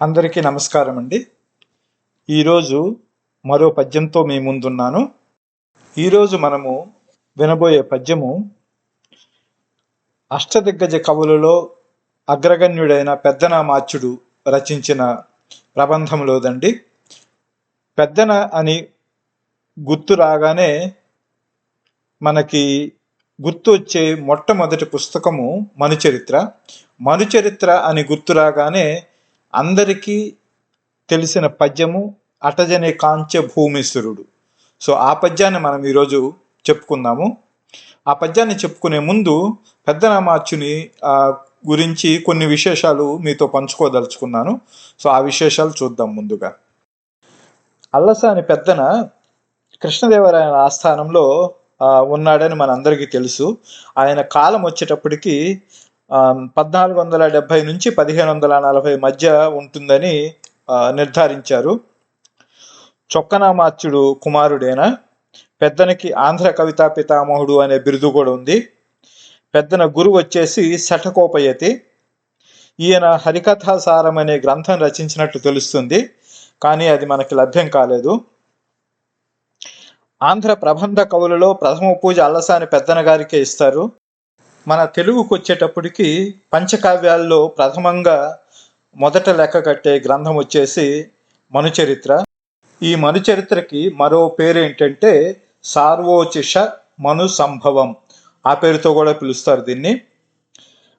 అందరికీ నమస్కారం అండి ఈరోజు మరో పద్యంతో మీ ముందున్నాను. ఈరోజు మనము వినబోయే పద్యము అష్టదిగ్గజ కవులలో అగ్రగణ్యుడైన పెద్దనామాచ్యుడు రచించిన ప్రబంధంలోదండి పెద్దన అని గుర్తు రాగానే మనకి గుర్తు వచ్చే మొట్టమొదటి పుస్తకము మనుచరిత్ర. మనుచరిత్ర అని గుర్తు రాగానే అందరికీ తెలిసిన పద్యము అటజనే కాంచ భూమిసురుడు సో ఆ పద్యాన్ని మనం ఈరోజు చెప్పుకుందాము. ఆ పద్యాన్ని చెప్పుకునే ముందు పెద్దనామాచ్యుని గురించి కొన్ని విశేషాలు మీతో పంచుకోదలుచుకున్నాను. సో ఆ విశేషాలు చూద్దాం ముందుగా. అల్లసాని పెద్దన కృష్ణదేవరాయల ఆస్థానంలో ఉన్నాడని ఉన్నాడని మనందరికీ తెలుసు. ఆయన కాలం వచ్చేటప్పటికి పద్నాలుగు వందల డెబ్భై నుంచి పదిహేను వందల నలభై మధ్య ఉంటుందని నిర్ధారించారు. చొక్కనామాత్యుడు కుమారుడేనా? పెద్దనకి ఆంధ్ర కవితా పితామహుడు అనే బిరుదు కూడా ఉంది. పెద్దన గురువు వచ్చేసి శఠకోపయతి ఈయన హరికథాసారం అనే గ్రంథం రచించినట్టు తెలుస్తుంది కానీ అది మనకి లభ్యం కాలేదు. ఆంధ్ర ప్రబంధ కవులలో ప్రథమ పూజ అల్లసాని పెద్దన గారికే ఇస్తారు. మన తెలుగుకు వచ్చేటప్పటికి పంచకావ్యాల్లో ప్రథమంగా మొదట లెక్క కట్టే గ్రంథం వచ్చేసి మనుచరిత్ర. ఈ మనుచరిత్రకి మరో పేరు ఏంటంటే సార్వోచిష మను సంభవం ఆ పేరుతో కూడా పిలుస్తారు దీన్ని.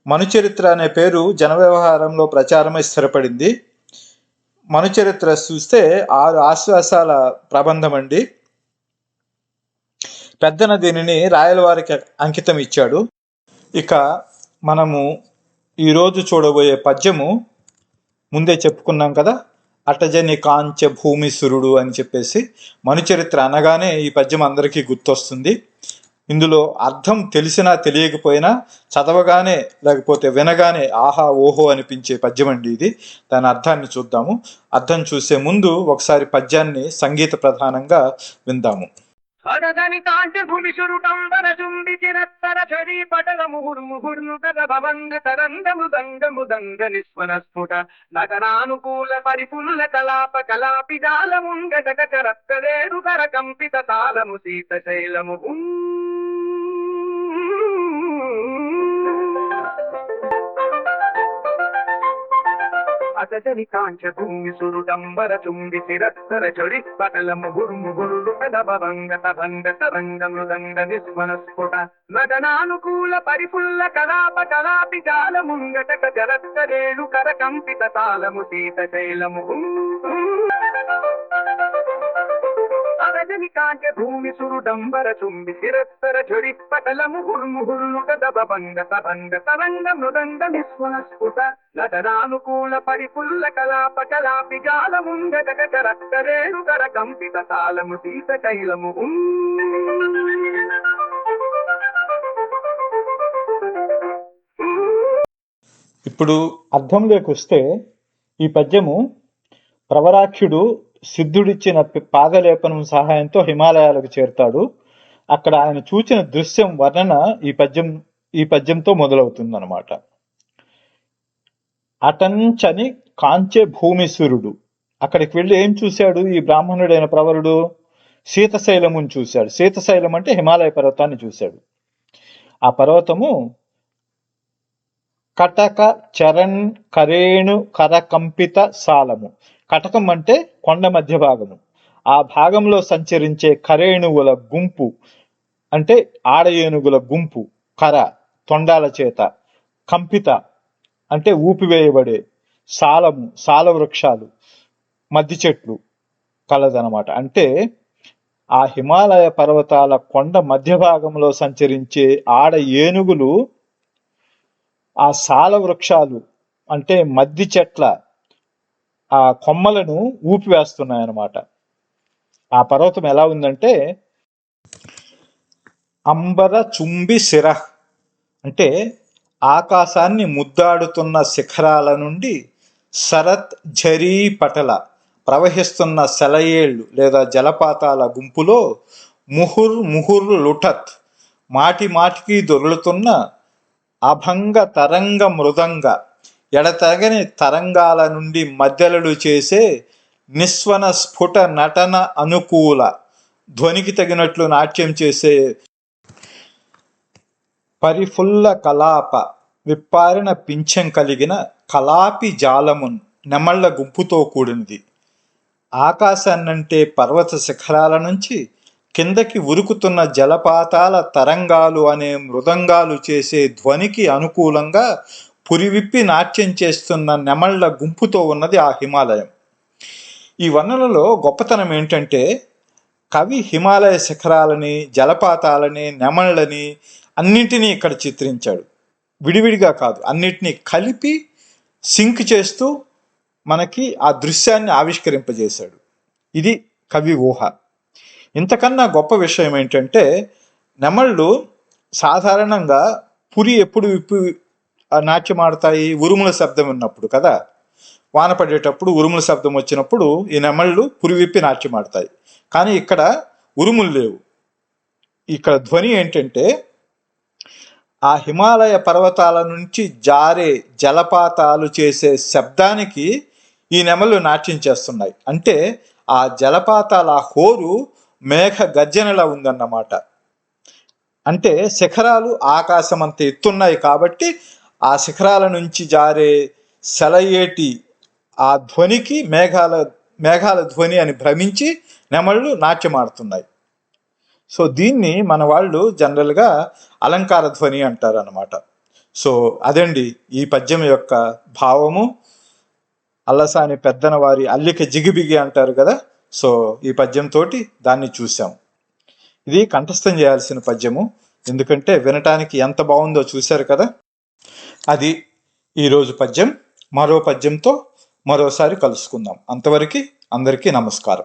మనుచరిత్ర అనే పేరు జన వ్యవహారంలో ప్రచారమై స్థిరపడింది. మనుచరిత్ర చూస్తే ఆరు ఆశ్వాసాల ప్రబంధం అండి పెద్దన దీనిని రాయలవారికి అంకితం ఇచ్చాడు. ఇక మనము ఈరోజు చూడబోయే పద్యము ముందే చెప్పుకున్నాం కదా అటజని కాంచ భూమి సురుడు అని చెప్పేసి మనుచరిత్ర అనగానే ఈ పద్యం అందరికీ గుర్తొస్తుంది. ఇందులో అర్థం తెలిసినా తెలియకపోయినా చదవగానే లేకపోతే వినగానే ఆహా ఓహో అనిపించే పద్యం అండి ఇది. దాని అర్థాన్ని చూద్దాము. అర్థం చూసే ముందు ఒకసారి పద్యాన్ని సంగీత ప్రధానంగా విందాము. సరదని కాంటి భూమి సురుటంబర చిరత్తర చరీ పటల ముహుర్ ముహుర్ను కద భవంగ తరంగ మృదంగ మృదంగ నిస్వర స్ఫుట. నగరానుకూల పరిపుల్ల కలాప కలాపి జాలముంగ గగ రక్తదేరు కర కంపిత తాళము సీత శైలము. పదజని కాంచ భూమి సురుడంబర చుంబి శిరత్తర చొడి పటల ముగురు ముగురు పెదభంగ తభంగ తరంగ మృదంగ నిస్మన స్ఫుట నగనానుకూల పరిపుల్ల కలాప కలాపి జాల ముంగట జరత్తరేణు కర కంపిత తాళము సీత శైలము. అరజని కాంచ భూమి సురుడంబర చుంబి శిరత్తర చొడి పటల ముగురు ముగురు కదభంగ తభంగ తరంగ మృదంగ నిస్వన స్ఫుట నటనానుకూల పరిపుల్ల కలాప కలాపి జాలముంగ గగ రక్తరేణు కర కంపిత తాళము సీత శైలము ఇప్పుడు అర్థంలోకి వస్తే ఈ పద్యము ప్రవరాఖ్యుడు సిద్ధుడిచ్చిన పాదలేపనం సహాయంతో హిమాలయాలకు చేరుతాడు. అక్కడ ఆయన చూచిన దృశ్యం వర్ణన ఈ పద్యం ఈ పద్యంతో మొదలవుతుంది అనమాట అటంచని కాంచే భూమిసురుడు అక్కడికి వెళ్ళి ఏం చూశాడు? ఈ బ్రాహ్మణుడైన ప్రవరుడు శీతశైలమును చూశాడు. శీతశైలం అంటే హిమాలయ పర్వతాన్ని చూశాడు. ఆ పర్వతము కటక చరణ్ కరేణు కరకంపిత సాలము. కటకం అంటే కొండ మధ్య భాగము. ఆ భాగంలో సంచరించే కరేణువుల గుంపు అంటే ఆడ ఏనుగుల గుంపు కర తొండాల చేత కంపిత అంటే ఊపివేయబడే సాలము సాల వృక్షాలు మద్ది చెట్లు కలదనమాట అంటే ఆ హిమాలయ పర్వతాల కొండ మధ్య భాగంలో సంచరించే ఆడ ఏనుగులు ఆ సాల వృక్షాలు అంటే మద్ది చెట్ల ఆ కొమ్మలను ఊపివేస్తున్నాయన్నమాట. ఆ పర్వతం ఎలా ఉందంటే అంబర చుంబి శిర అంటే ఆకాశాన్ని ముద్దాడుతున్న శిఖరాల నుండి శరత్ ఝరీ పటల ప్రవహిస్తున్న సెలయేళ్ళు లేదా జలపాతాల గుంపులో ముహుర్ ముహుర్ లుఠత్ మాటి మాటికి దొరులుతున్న అభంగ తరంగ మృదంగ ఎడతెగని తరంగాల నుండి మధ్యలలు చేసే నిస్వన స్ఫుట నటన అనుకూల ధ్వనికి తగినట్లు నాట్యం చేసే పరిఫుల్ల కలాప విప్పారిన పింఛం కలిగిన కలాపి జాలమున్ నెమళ్ళ గుంపుతో కూడినది ఆకాశాన్నంటే పర్వత శిఖరాల నుంచి కిందకి ఉరుకుతున్న జలపాతాల తరంగాలు అనే మృదంగాలు చేసే ధ్వనికి అనుకూలంగా పురివిప్పి నాట్యం చేస్తున్న నెమళ్ళ గుంపుతో ఉన్నది ఆ హిమాలయం. ఈ వర్ణనలో గొప్పతనం ఏంటంటే కవి హిమాలయ శిఖరాలని జలపాతాలని నెమళ్ళని అన్నింటినీ ఇక్కడ చిత్రించాడు. విడివిడిగా కాదు అన్నిటినీ కలిపి సింక్ చేస్తూ మనకి ఆ దృశ్యాన్ని ఆవిష్కరింపజేశాడు. ఇది కవి ఊహ. ఇంతకన్నా గొప్ప విషయం ఏంటంటే నెమళ్ళు సాధారణంగా పురి ఎప్పుడు విప్పి నాట్యం ఆడతాయి ఉరుముల శబ్దం విన్నప్పుడు కదా? వాన పడేటప్పుడు ఉరుముల శబ్దం వచ్చినప్పుడు ఈ నెమళ్ళు పురివిప్పి నాట్యం ఆడతాయి. కానీ ఇక్కడ ఉరుములు లేవు. ఇక్కడ ధ్వని ఏంటంటే ఆ హిమాలయ పర్వతాల నుంచి జారే జలపాతాలు చేసే శబ్దానికి ఈ నెమలు నాట్యం చేస్తున్నాయి. అంటే ఆ జలపాతాల హోరు మేఘ గర్జనలా ఉందన్నమాట. అంటే శిఖరాలు ఆకాశం అంత ఎత్తున్నాయి కాబట్టి ఆ శిఖరాల నుంచి జారే సెలయేటి ఆ ధ్వనికి మేఘాల మేఘాల ధ్వని అని భ్రమించి నెమళ్ళు నాట్యమాడుతున్నాయి. సో దీన్ని మన వాళ్ళు జనరల్గా అలంకార ధ్వని అంటారు అనమాట సో అదండి ఈ పద్యం యొక్క భావము. అల్లసాని పెద్దన వారి అల్లిక జిగిబిగి అంటారు కదా? సో ఈ పద్యంతో దాన్ని చూసాం ఇది కంఠస్థం చేయాల్సిన పద్యము. ఎందుకంటే వినటానికి ఎంత బాగుందో చూశారు కదా? అది ఈరోజు పద్యం. మరో పద్యంతో మరోసారి కలుసుకుందాం. అంతవరకు అందరికీ నమస్కారం.